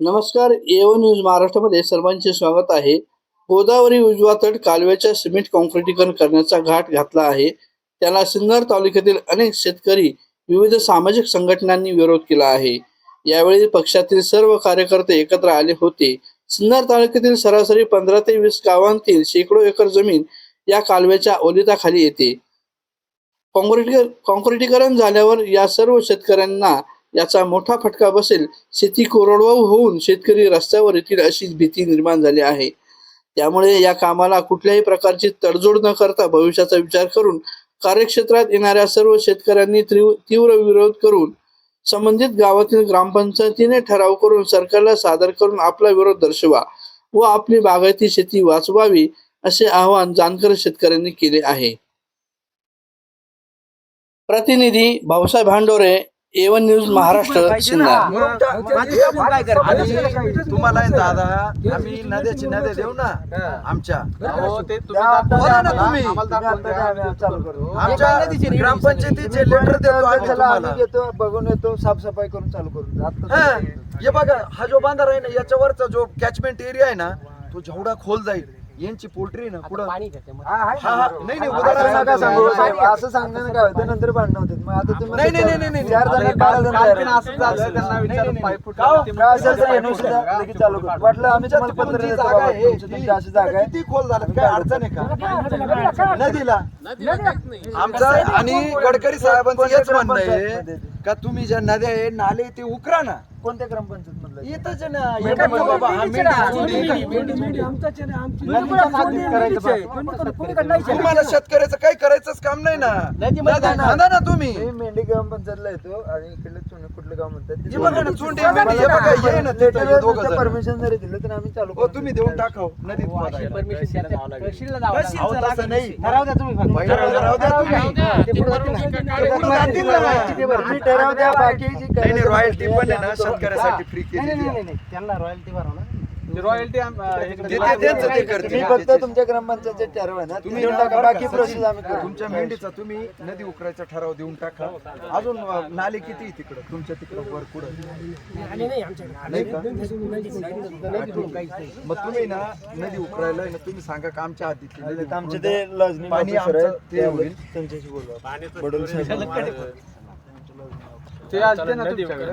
नमस्कार AO news महाराष्ट्रामध्ये सर्वांचे स्वागत आहे. गोदावरी उजवा तट कालव्याच्या सिमेंट कॉन्क्रिटीकरण करण्याचा घाट घातला आहे. त्याला सिन्नर तालुक्यातील अनेक शेतकरी विविध सामाजिक संघटनांनी विरोध केला आहे. यावेळी पक्षातील सर्व कार्यकर्ते एकत्र आले होते. सिन्नर तालुक्यातील सरासरी पंधरा ते वीस गावांतील शेकडो एकर जमीन या कालव्याच्या ओलिताखाली येते. कॉन्क्रिटी कॉन्क्रिटीकरण झाल्यावर या सर्व शेतकऱ्यांना याचा मोठा फटका बसेल. शेती कोरडवाहू होऊन शेतकरी रस्त्यावर येतील अशी भीती निर्माण झाली आहे. त्यामुळे या कामाला कुठल्याही प्रकारची तडजोड न करता भविष्याचा विचार करून कार्यक्षेत्रात येणाऱ्या सर्व शेतकऱ्यांनी तीव्र तीव्र विरोध करून संबंधित गावातील ग्रामपंचायतीने ठराव करून सरकारला सादर करून आपला विरोध दर्शवा व आपली बागायती शेती वाचवावी असे आवाहन जानकर शेतकऱ्यांनी केले आहे. प्रतिनिधी भाऊसाहेब भांडोरे एवन न्यूज महाराष्ट्र सिन्नर तुम्हाला दादा आम्ही नद्याची नद्या देऊ ना. आमच्या. बोला ना तुम्ही. आमच्या ग्रामपंचायतीचे लेटर देतो बघून येतो साफसफाई करून चालू करून. आता हा, हे बघा हा जो बांधारा आहे ना याच्यावरचा जो कॅचमेंट एरिया आहे ना तो जेवढा खोल जाईल यांची पोल्ट्री ना पुढं हा, हा, नाही उदाहरण नका सांगू. साहेब, असं सांगण्यानं काय होतं? नंतर भांडणं होते मग आता तुम्ही नाही, नाही, नाही, नाही, चार जण बारा जण तयार आहेत. का? काय असेल तर येणं सुद्धा लगेच चालू करू वाटलं आम्ही तुम्हाला पत्र तुमची देतो जागा बाबा, आहे. तुमची तुमची अशी जागा आहे. किती खोल झालं? काय अडचण आहे का? नदीला आमचं आणि गडकरी साहेबांचं हेच म्हणणं आहे का तुम्ही ज्या नद्या आहे नाले ते उकरा ना. कोणत्या ग्रामपंचायत येतच आहे ना हे बघा बाबा हा मेंढी तुम्हाला शेतकऱ्याचं काही करायचंच काम नाही ना. नदी ना तुम्ही. मेंढी ग्रामपंचायतला येतो आणि इकडले चुन- कुठलं गाव म्हणतात हे बघा ना, चुंडी, मेंढी, हे बघा, हे ना तिथं हे दोघं जण. परमिशन जरी दिलं तर आम्ही चालू हो करू. तुम्ही देऊन टाका हो, नदीत पोहायला. अहो, तसं नाही. पहिलं ठराव द्या तुम्ही. ते पुढं जातील ना. तुम्ही ठराव द्या बाकी जी नाही नाही पण आहे ना आम्ही करू. शेतकऱ्यासाठी फ्री केलेली आहे. रॉयल्टी ते- ते- त्यांचं ते करतील. तुम्ही फक्त तुमच्या ग्रामपंचायतचे ठरवा ना तुम्ही देऊन ना टाका. बरं बाकी का, प्रोसेस आम्ही करू तुमच्या मेंढीचा तुम्ही नदी उकरायचा ठराव देऊन टाका. अजून अ, नाले किती आहे तिकडं? तुमच्या तिकडं वर कुठं? नाही का? मग तुम्ही ना नदी उकरायला आहे ना तुम्ही सांगा का आमच्या हद्दीतली नदी उकरून आमचे द्या. ते लजनी पाणी ऑफिसर आमचं ते होईल. त्यांच्याशी बडोल साहेब. ते आज ते ना तुमच्याकडे?